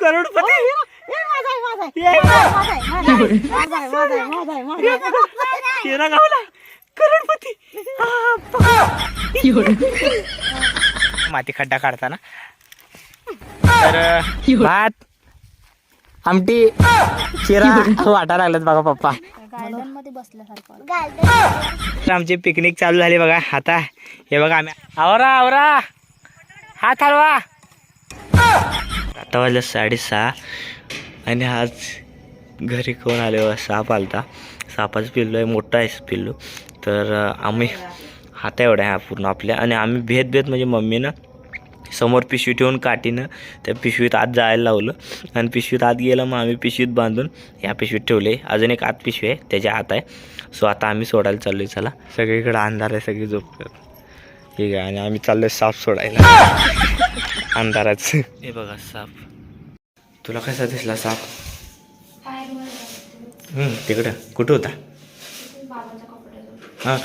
करोडपती? शेरा गावला. करोडपती. माती खड्डा काढताना. तर भात आमटी शिरा वाटा लागलेत बघा पप्पा. तर आमची पिकनिक चालू झाली बघा. आता हे बघा आम्ही. आवरा आवरा. हात हलवा. आता वाजलं साडेसहा. आणि आज घरी कोण आले साप आलता. सापाचं पिल्लू आहे मोठा आहे पिल्लू. तर आम्ही हाता एवढा आहे हा पूर्ण आपल्या. आणि आम्ही भेद भेद म्हणजे मम्मीनं समोर पिशवी ठेवून काठीनं त्या पिशवीत आत जायला लावलं. आणि पिशवीत आत गेलं मग आम्ही पिशवीत बांधून या पिशवीत ठेवले. अजून एक आत पिशवी आहे त्याच्या हात आहे. सो आता आम्ही सोडायला चाललोय चला. सगळीकडे अंधार आहे सगळी झोप ठीक आहे आणि आम्ही चाललोय साप सोडायला. अंधाराच हे बघा साप. तुला कसा दिसला साप? हम्म, तिकडं. कुठं होता? हां.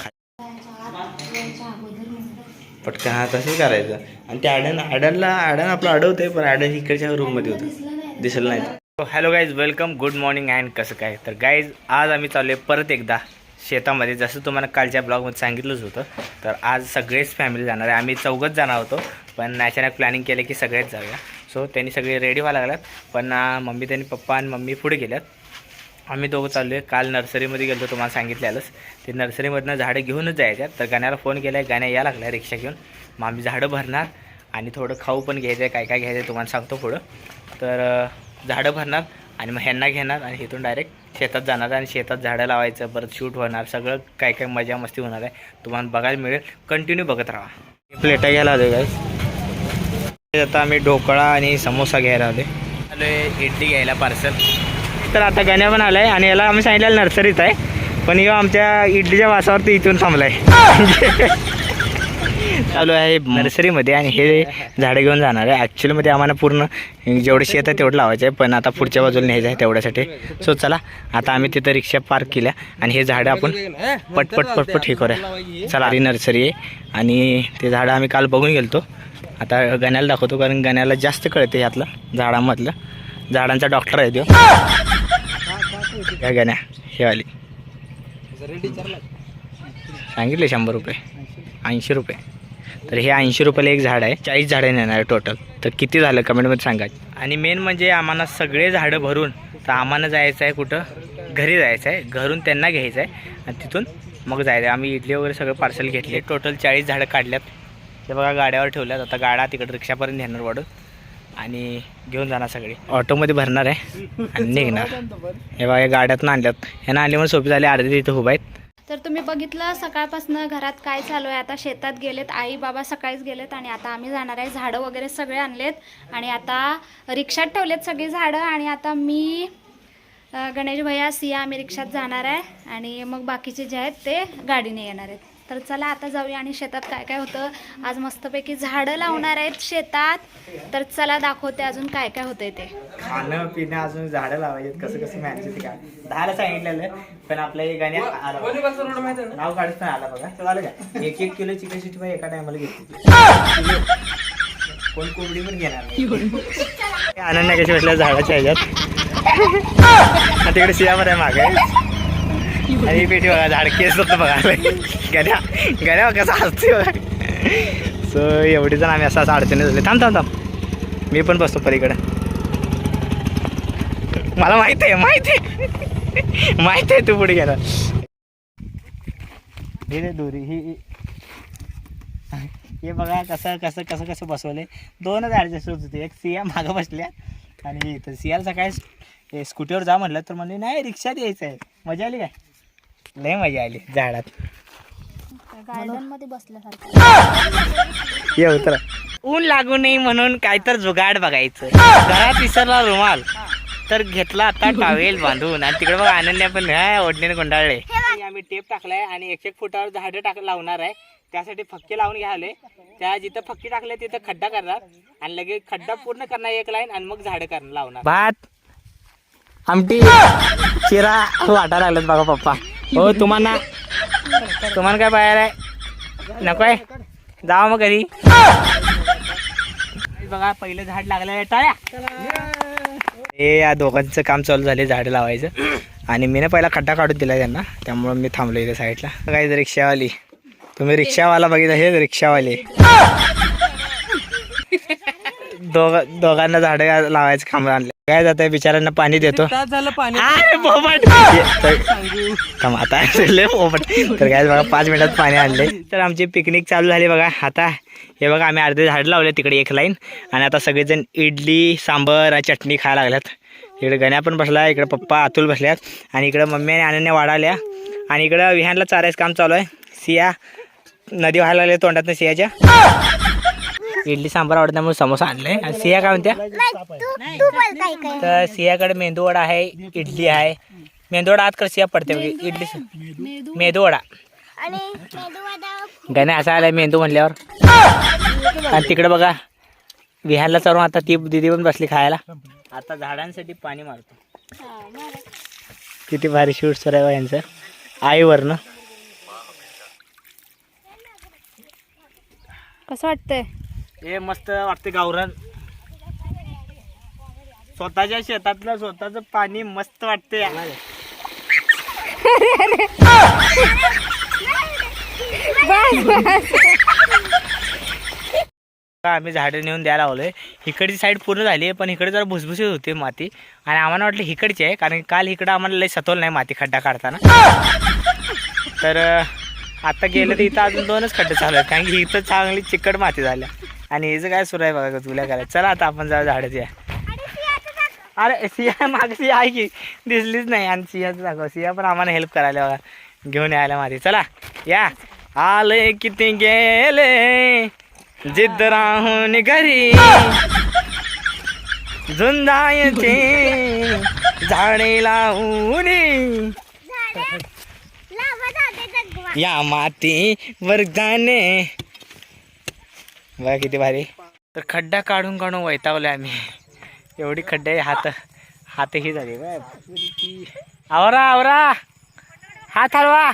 पटकन हा तसंच करायचं. आणि ते आडन आडनला आडन आपलं अडवतंय पण आडन इकडच्या रूममध्ये होतं. दिसलं नाही. Hello guys welcome good morning and कसं काय? तर गाईज आज आम्ही चाललोय परत एकदा शेतामध्ये. जसं तुम्हाला कालच्या ब्लॉगमध्ये सांगितलंच होतं तर आज सगळेच फॅमिली जाणार आहे. आम्ही चौघच जाणार होतो. पण अचानक प्लॅनिंग केलं की सगळेच जाऊया. सो त्यांनी सगळे रेडी व्हायला लागल्यात. पण मम्मी त्यांनी पप्पा आणि मम्मी पुढे गेल्यात. आम्ही दोघं चाललो आहे काल नर्सरीमध्ये गेलो तुम्हाला सांगितलेलंच ते नर्सरीमधनं झाडं घेऊनच जायच्यात तर गाण्याला फोन केला आहे गाण्या या लागला रिक्षा घेऊन. मग आम्ही झाडं भरणार आणि थोडं खाऊ पण घ्यायचं आहे काय काय घ्यायचं आहे तुम्हाला सांगतो पुढं. तर झाडं भरणार आणि मग ह्यांना घेणार आणि इथून डायरेक्ट शेतात जाणार आणि शेतात झाडं लावायचं परत शूट होणार सगळं काय काय मजा मस्ती होणार आहे. तुम्हाला बघायला मिळेल. कंटिन्यू बघत राहा. प्लेटा घ्यायला आलो आहे आता आम्ही ढोकळा आणि समोसा घ्यायला आले आलो इडली घ्यायला पार्सल तर आता गण्या पण आलाय आणि याला आम्ही सांगितलेलं नर्सरीत आहे. पण ह्यो आमच्या इडलीच्या वासावरती इथून थांबलाय. चालू आहे नर्सरीमध्ये आणि हे झाडं घेऊन जाणार आहे. ॲक्च्युअलीमध्ये आम्हाला पूर्ण जेवढं शेत आहे तेवढं लावायचं आहे पण आता पुढच्या बाजूला न्यायचं आहे तेवढ्यासाठी. सो चला आता आम्ही तिथं रिक्षा पार्क केल्या आणि हे झाडं आपण पटपट पटपट हे करूया. चला आधी नर्सरी आहे आणि ते झाडं आम्ही काल बघून गेलतो. आता गण्याला दाखवतो कारण गण्याला जास्त कळते यातलं झाडामधलं. झाडांचा डॉक्टर आहे तो. काय गण्या हे वाली. सांगितले शंभर रुपये. ऐंशी रुपये. तर हे ऐंशी रुपयाला एक झाड आहे. चाळीस झाडं नेणार आहे टोटल तर किती झालं कमेंटमध्ये सांगा. आणि मेन म्हणजे आम्हाला सगळे झाडं भरून तर आम्हाला जायचं आहे कुठं? घरी जायचं आहे. घरून त्यांना घ्यायचं आहे. आणि तिथून मग जायचं आहे. आम्ही इडली वगैरे सगळं पार्सल घेतले. टोटल चाळीस झाडं काढल्यात. ते बघा गाड्यावर ठेवल्यात. आता गाडा तिकडे रिक्षापर्यंत येणार वाढून आणि घेऊन जाणार सगळी. ऑटोमध्ये भरणार आहे. आणि निघणार. हे बघा या गाड्यातनं आणल्यात. ह्यांना आणली म्हणून सोपी झाली अर्धी तिथं उभा आहेत. तर तुम्ही बघितलं सकाळपासून घरात काय चालू आहे? आता शेतात गेलेत आई बाबा सकाळीच गेलेत आणि आता आम्ही जाणार आहे. झाडं वगैरे सगळे आणलेत. आणि आता रिक्षात ठेवलेत सगळी झाडं. आणि आता मी गणेश भैया सिया आम्ही रिक्षात जाणार आहे. आणि मग बाकीचे जे आहेत ते गाडीने येणार आहेत. तर चला आता जाऊया आणि शेतात काय काय होतं. आज मस्तपैकी झाडं लावणार आहेत शेतात. तर चला दाखवते अजून काय काय होतंय ते. खाणं पिणं अजून झाडं लावायचे कसं कसं मॅच काय दहाला सांगितलेलं पण आपल्या एक गाण्या आला. नाव काढत नाही आला बघा. तो आलं का एक एक किलो चिकन सिक्स्टी फाय एका टायमाला घेतली. कोण कोंबडी पण घेणार नाही. आनंद कशी बसल्या झाडाच्या ह्याच्यात. तिकडे सियावर आहे मागे. आणि पेटी बघा झाड केस होतं बघा. गड्या गड्या कसं हसते बघा. सो एवढी जण आम्ही असं असं अडचणी झाले थांब थांब थांब. मी पण बसतो पलीकडे. मला माहीत आहे माहीत आहे. माहीत आहे तू पुढे गेला. धीरे दोरी ही हे. बघा कसं कसं कसं कसं बसवले दोनच ॲडजस्ट होत होते एक सिया मागं बसल्या आणि इथं. सियाला सकाळी स्कूटीवर जा म्हटलं तर म्हणले नाही रिक्षात यायचं आहे मजा आली काय? लय मजा आली झाडात. गार्डनमध्ये बसल्यासारखं. ये उतरा. ऊन लागू नये म्हणून काय तर जुगाड बघायचं. घरात विसरला रुमाल. तर घेतला आता टावेल बांधून. आणि तिकडे बघा अनन्या पण हा ओढणीने गुंडाळले. आम्ही टेप टाकलाय आणि एक एक फुटावर झाडं टाक लावणार आहे. त्यासाठी फक्के लावून घ्याले त्या जिथं फक्के टाकले तिथं खड्डा करणार. आणि लगेच खड्डा पूर्ण करणार एक लाईन आणि मग झाडं करणार लावणार. भात आमटी शिरा वाटा लागलेत बघा पप्पा. हो तुम्हाला तुम्हाला काय पाहायला आहे? नको आहे? जावा मग घरी. बघा पहिलं झाड लागलं टाळ्या हे या दोघांचं काम चालू झाले झाड लावायचं. आणि मी ना पहिला खड्डा काढून दिला त्यांना. त्यामुळे मी थांबलो इथे साईडला. काय रिक्षावाली. तुम्ही रिक्षावाला बघितलं हे रिक्षावाले. दोघ दोघांना झाडं लावायचं काम आणले. काय जात बिचाऱ्यांना पाणी देतो. झालं पाणी अरे पोपट थांब, आता लय पोपट तर काय बघा पाच मिनिटात पाणी आणले. तर आमची पिकनिक चालू झाली बघा. आता हे बघा आम्ही अर्धे झाड लावले तिकडे एक लाईन आणि आता सगळेजण इडली सांबर आणि चटणी खायला लागल्यात. इकडे गण्या पण बसला इकडे पप्पा अतुल बसल्यात. आणि इकडे मम्मी आणि अनन्या वाढाल्या. आणि इकडं विहानला चारायचं काम चालू आहे. सिया नदी व्हायला लागले तोंडातनं सियाच्या. इडली सांबार आवडल्यामुळे समोसा आणले आणि सिया काय म्हणत्या? तर सियाकडे मेंदूवडा आहे इडली आहे. मेंदूवडा आज कर सिया पडते इडली. मेंदूवडा गाणे असा आलाय मेंदू म्हणल्यावर. आणि तिकडे बघा विहारला चढून आता ती दिदी पण बसली खायला. आता झाडांसाठी पाणी मारतो. किती भारी शूट सर आहे यांचं. आईवरनं. कसं वाटतंय? हे मस्त वाटते गावरान. स्वतःच्या शेतातलं स्वतःच पाणी मस्त वाटते आम्ही झाडं नेऊन द्यायला लावलोय इकडची साईड पूर्ण झाली आहे पण इकडे जरा भुसभुशीत होते माती. आणि आम्हाला वाटलं इकडची आहे कारण काल इकडं आम्हाला लई सतवलं नाही माती खड्डा काढताना. तर आता गेलं तर इथं अजून दोनच खड्डे चालू आहेत कारण की इथं चांगली चिकट माती झाल्या. आणि हिचं काय सुरू आहे बघा तुला करायचं चला आता आपण जाऊ झाडाची अरे सिया माग सिया आहे की? दिसलीच नाही. आणि सियाचं दाखव. सिया पण आम्हाला हेल्प करायला बघा. घेऊन यायला माती चला या. आले किती गेले? जिद्द राहून घरी. झुंजायचे. झाडे लावून. या माती वर्गाने बघा किती भारी. तर खड्डा काढून काढून वैतावले आम्ही. एवढी खड्डे हात हातही झाले आवरा आवरा. हात हलवा.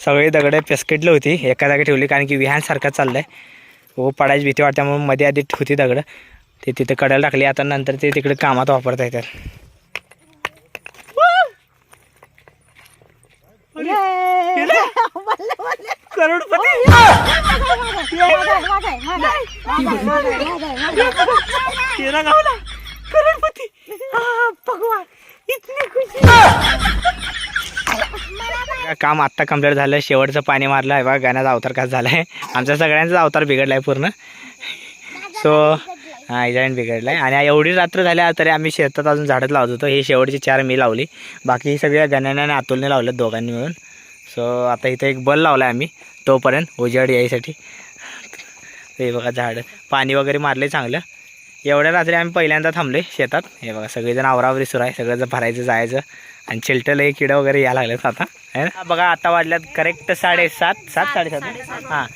सगळी दगड पेस्केटली होती. एका जागी ठेवली कारण की विहान सारखा चाललाय. हो पडायची भीती वाटते म्हणून मध्ये आधी होती दगड. ते तिथे कडायला टाकली आता नंतर ते तिकडे कामात वापरता येतात. तेरा गावला करोडपती भगवान इतनी खुशी काम आत्ता कंप्लीट झालं शेवटचं पाणी मारलं आहे बघा गाण्याचा अवतार कसा झाला आहे आमच्या सगळ्यांचा अवतार बिघडला आहे पूर्ण सो हा इजाईन बिघडला आहे आणि एवढी रात्र झाल्या तरी आम्ही शेतात अजून झाडत लावत होतो. हे शेवटची चार मी लावली. बाकी सगळ्या गण्याने आणि अतुलने लावलं दोघांनी मिळून. सो आता इथे एक बल लावला आहे आम्ही. तोपर्यंत उजेड यायसाठी. हे बघा झाडं. पाणी वगैरे मारले चांगलं. एवढ्या रात्री आम्ही पहिल्यांदा थांबले शेतात. हे बघा सगळेजण आवरावरी सुरू आहे. सगळं भरायचं जायचं. आणि चिलटलं किडं वगैरे यायला लागलेत आता. है ना? बघा आता वाजल्यात करेक्ट साडेसात. सात साडेसात. हां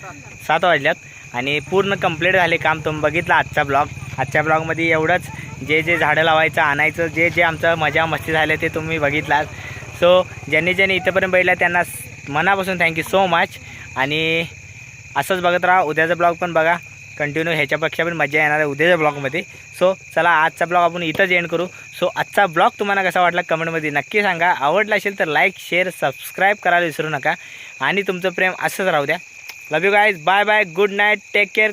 सात वाजल्यात. आणि पूर्ण कंप्लीट झाले काम. तुम्ही बघितलं आजचा ब्लॉग आजच्या ब्लॉगमध्ये एवढंच. जे जे झाडं लावायचं आणायचं जे जे आमचं मजा मस्ती झाले ते तुम्ही बघितलात. सो ज्यांनी ज्यांनी इथंपर्यंत बघितलं त्यांना मनापासून थँक्यू सो मच आणि असंच बघत राहा उद्याचा ब्लॉग पण बघा. कंटिन्यू ह्याच्यापेक्षा पण मजा येणार आहे उद्याच्या ब्लॉगमध्ये. सो चला आजचा ब्लॉग आपण इथंच एंड करू. सो आजचा ब्लॉग तुम्हाला कसा वाटला कमेंटमध्ये नक्की सांगा. आवडला असेल तर लाईक शेअर सबस्क्राईब करायला विसरू नका. आणि तुमचं प्रेम असंच राहू द्या. Love you guys bye bye good night take care